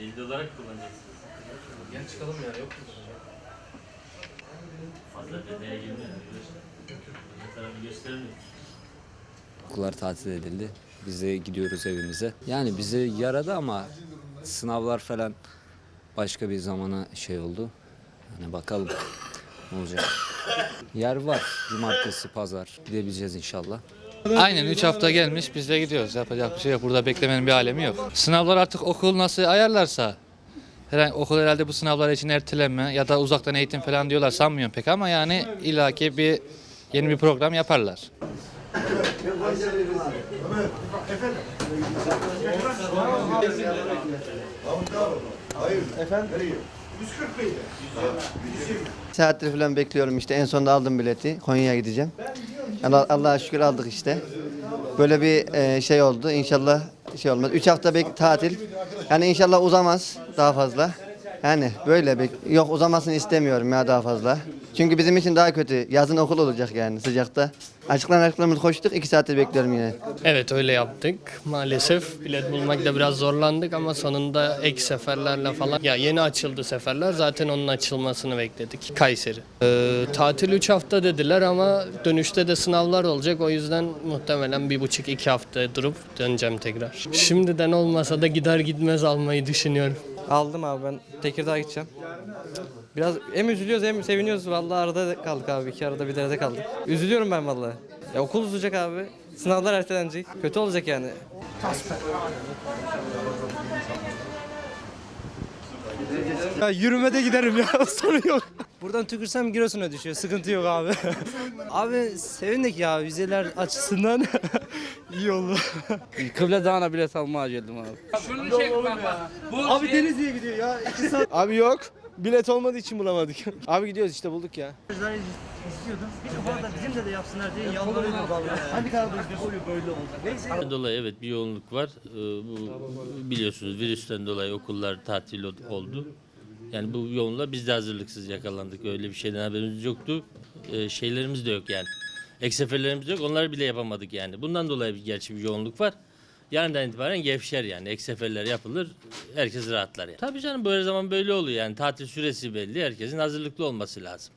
Delil olarak kullanacaksınız. Gel çıkalım ya yok mu? Fazla detaya girmeyin. Bir tarafı göstermiyor. Okullar tatil edildi. Biz de gidiyoruz evimize. Yani bize yaradı ama sınavlar falan başka bir zamana şey oldu. Hani bakalım ne olacak. Yer var. Cumartesi, pazar gidebileceğiz inşallah. Aynen 3 hafta gelmiş biz de gidiyoruz. Yapacak bir şey yok. Burada beklemenin bir alemi yok. Sınavlar artık okul nasıl ayarlarsa. Herhangi, okul herhalde bu sınavlar için erteleme ya da uzaktan eğitim falan diyorlar sanmıyorum pek ama yani illaki bir yeni bir program yaparlar. saattir falan bekliyorum işte en sonunda aldım bileti Konya'ya gideceğim. Allah, Allah'a şükür aldık işte. Böyle bir e, şey oldu İnşallah şey olmaz. 3 hafta bek tatil. Yani inşallah uzamaz daha fazla. Yani böyle bek- yok uzamasını istemiyorum ya daha fazla. Çünkü bizim için daha kötü. Yazın okul olacak yani sıcakta. Açıklanan açıklamamızı koştuk. 2 saattir bekliyorum yine. Evet öyle yaptık. Maalesef bilet bulmakta biraz zorlandık ama sonunda ek seferlerle falan. Ya yeni açıldı seferler zaten onun açılmasını bekledik. Kayseri. Ee, tatil 3 hafta dediler ama dönüşte de sınavlar olacak. O yüzden muhtemelen bir buçuk iki hafta durup döneceğim tekrar. Şimdiden olmasa da gider gitmez almayı düşünüyorum. Aldım abi ben Tekirdağ'a gideceğim. Biraz hem üzülüyoruz hem seviniyoruz. Vallahi arada kaldık abi. iki arada bir derede kaldık. Üzülüyorum ben vallahi. Ya okul uzayacak abi. Sınavlar ertelenecek. Kötü olacak yani. Ya yürümede giderim ya sorun yok. Buradan tükürsem Giresun'a düşüyor. Sıkıntı yok abi. abi sevindik ya vizeler açısından iyi oldu. Kıble Dağı'na bilet almaya geldim abi. Abi Denizli'ye gidiyor ya. abi yok. Bilet olmadığı için bulamadık. abi gidiyoruz işte bulduk ya. dolayı evet bir yoğunluk var. Ee, Bu biliyorsunuz virüsten dolayı okullar tatil ol- oldu. Yani bu yoğunluğa biz de hazırlıksız yakalandık. Öyle bir şeyden haberimiz yoktu. Ee, Şeylerimiz de yok yani. Ek seferlerimiz de yok. Onları bile yapamadık yani. Bundan dolayı bir gerçi bir yoğunluk var. Yarından itibaren gevşer yani. Ek seferler yapılır. Herkes rahatlar yani. Tabii canım böyle zaman böyle oluyor yani. Tatil süresi belli. Herkesin hazırlıklı olması lazım.